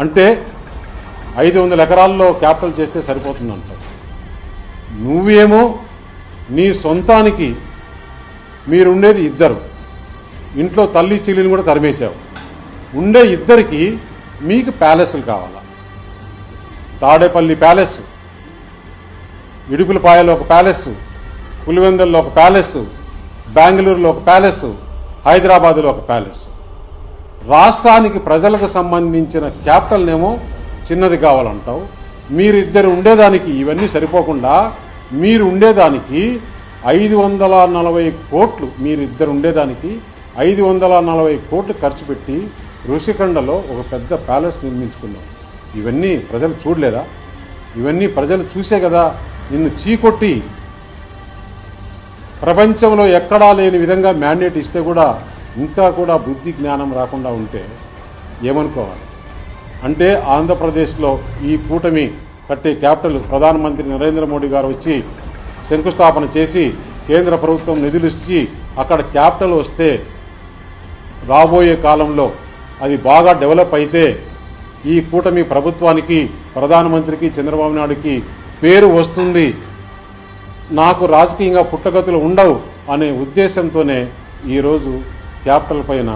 అంటే ఐదు వందల ఎకరాల్లో క్యాపిటల్ చేస్తే సరిపోతుందంట. నువ్వేమో నీ సొంతానికి మీరుండేది ఇద్దరు. ఇంట్లో తల్లి చెల్లిని కూడా తరిమేశావు. ఉండే ఇద్దరికి మీకు ప్యాలెస్లు కావాలా? తాడేపల్లి ప్యాలెస్ ఇడుపులపాయలో ఒక ప్యాలెస్ పులివెందుల్లో ఒక ప్యాలెస్ బెంగళూరులో ఒక ప్యాలెస్ హైదరాబాదులో ఒక ప్యాలెస్. రాష్ట్రానికి ప్రజలకు సంబంధించిన క్యాపిటల్నేమో చిన్నది కావాలంటావు. మీరిద్దరు ఉండేదానికి ఇవన్నీ సరిపోకుండా మీరు ఉండేదానికి ఐదు వందల నలభై కోట్లు మీరిద్దరు ఉండేదానికి ఐదు వందల నలభై కోట్లు ఖర్చు పెట్టి ఋషికొండలో ఒక పెద్ద ప్యాలెస్ నిర్మించుకున్నాం. ఇవన్నీ ప్రజలు చూడలేదా? ఇవన్నీ ప్రజలు చూసే కదా నిన్ను చీకొట్టి. ప్రపంచంలో ఎక్కడా లేని విధంగా మ్యాండేట్ ఇస్తే కూడా ఇంకా కూడా బుద్ధి జ్ఞానం రాకుండా ఉంటే ఏమనుకోవాలి? అంటే ఆంధ్రప్రదేశ్లో ఈ కూటమి కట్టే క్యాపిటల్ ప్రధానమంత్రి నరేంద్ర మోడీ గారు వచ్చి శంకుస్థాపన చేసి కేంద్ర ప్రభుత్వం నిధులు ఇచ్చి అక్కడ క్యాపిటల్ వస్తే రాబోయే కాలంలో అది బాగా డెవలప్ అయితే ఈ కూటమి ప్రభుత్వానికి ప్రధానమంత్రికి చంద్రబాబు నాయుడుకి పేరు వస్తుంది. నాకు రాజకీయంగా పుట్టగతులు ఉండవు అనే ఉద్దేశంతోనే ఈరోజు క్యాపిటల్ పైన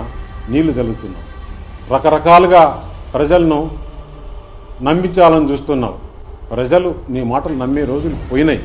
నీళ్ళు చల్లుతున్నావు రకరకాలుగా ప్రజలను నమ్మించాలని చూస్తున్నావు ప్రజలు నీ మాటలు నమ్మే రోజులు పోయినాయి.